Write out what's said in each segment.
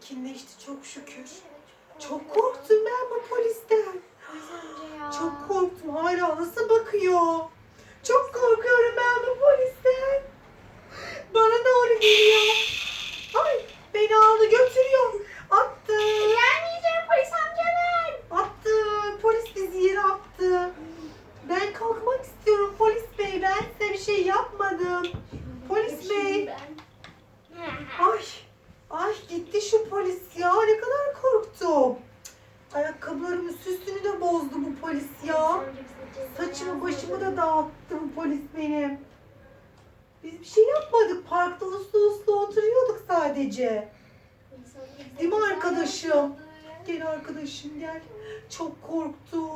sakinleşti çok şükür. Çok korktum ben bu polisten. Çok korktum. Hala nasıl bakıyor? Çok korkuyorum ben bu polisten. Bana doğru geliyor. Ay beni aldı götürüyor. Attı. Gelmeyeceğim polis amca ben. Attı. Polis bizi yere attı. Ben kalkmak istiyorum polis bey. Ben size bir şey yapmadım. Polis bey. Ay. Ay gitti şu polis ya. Ne kadar korktum. Ayakkabılarımın süsünü de bozdu bu polis ya. Saçımı başımı da dağıttı bu polis benim. Biz bir şey yapmadık. Parkta uslu uslu oturuyorduk sadece. Değil mi arkadaşım? Gel arkadaşım gel. Çok korktum.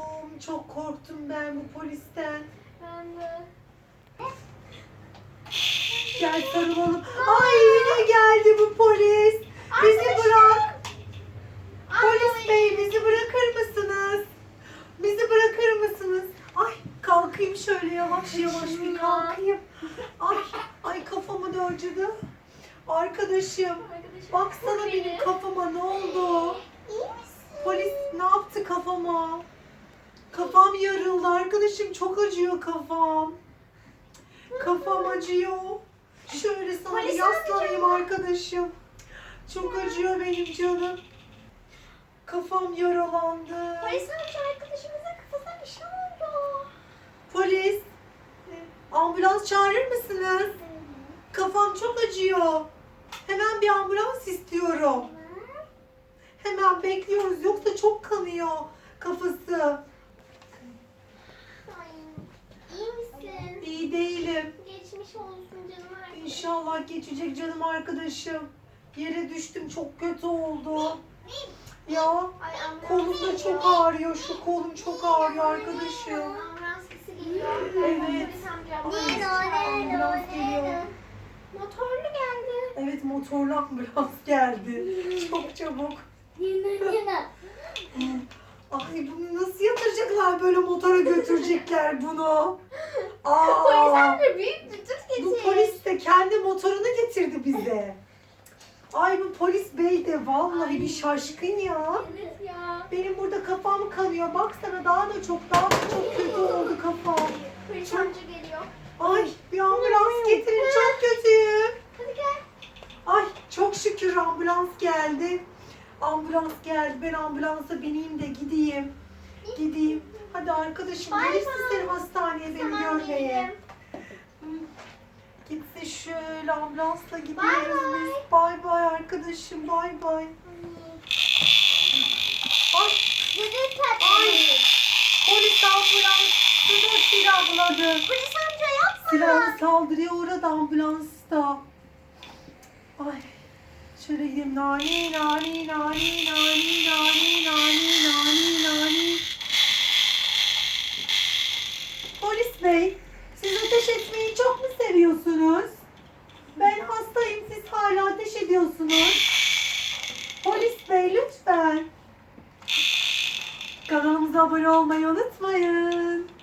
Çok korktum ben bu polisten. Ben de. Gel sarılalım. Ay yine geldi bu polis. Bizi bırak. Polis bey bizi bırakır mısınız? Bizi bırakır mısınız? Ay kalkayım şöyle yavaş yavaş bir kalkayım. Ay ay kafamı da acıdı. Arkadaşım Arkadaşım, baksana benim beni. kafama ne oldu? Polis ne yaptı kafama? Kafam yarıldı arkadaşım çok acıyor kafam. Kafam acıyor. Şöyle sana Polis yaslanayım arkadaşım. Çok acıyor benim canım. Kafam yaralandı. Polis amca arkadaşımızın kafasına bir şey oldu. Polis. Ambulans mısınız? Kafam çok acıyor. Hemen bir ambulans istiyorum. Hemen bekliyoruz yoksa çok kanıyor kafası. İyi misin? İyi değilim. Geçmiş olsun canım arkadaşım. İnşallah geçecek canım arkadaşım. Yere düştüm çok kötü oldu. Ya Ay, ambulans kolum da geliyor. çok ağrıyor. Şu kolum çok ağrıyor arkadaşım. Ambulans sesi geliyor. Evet. Nerede, ambulans nerede, geliyor. nerede? Motorlu geldi. Evet motorlu ambulans geldi. Çok çabuk. Yine yine. Ay bunu nasıl yatıracaklar böyle motora götürecekler bunu. Aa, amca büyük bir tut getir. bu polis de kendi motorunu getirdi bize. Ay bu polis bey de vallahi bir şaşkın ya. Evet ya. Benim burada kafam kanıyor. Baksana daha da çok daha da çok kötü oldu kafam. Polis Çok- amca geliyor. Ay bir ambulans getirin çok kötüyüm. Hadi gel. Ay çok şükür ambulans geldi. Ambulans geldi. Ben ambulansa bineyim de gideyim. Gideyim. Hadi arkadaşım Bay gelirsin bay. seni hastaneye beni Tamam görmeye. Hı. Gitsin şöyle ambulansla gidiyoruz bay. biz. Bay bay arkadaşım bay bay. Ay tatlı. Ay. polis ambulans. Şurada silahladı. Polis amca yapma. Silahlı saldırıya uğradı ambulansta. Ay. Şöyle gideyim. Nani nani nani nani nani nani nani nani. Polis bey, siz ateş etmeyi çok mu seviyorsunuz? Ben hastayım, siz hala ateş ediyorsunuz. Polis bey lütfen. Kanalımıza abone olmayı unutmayın.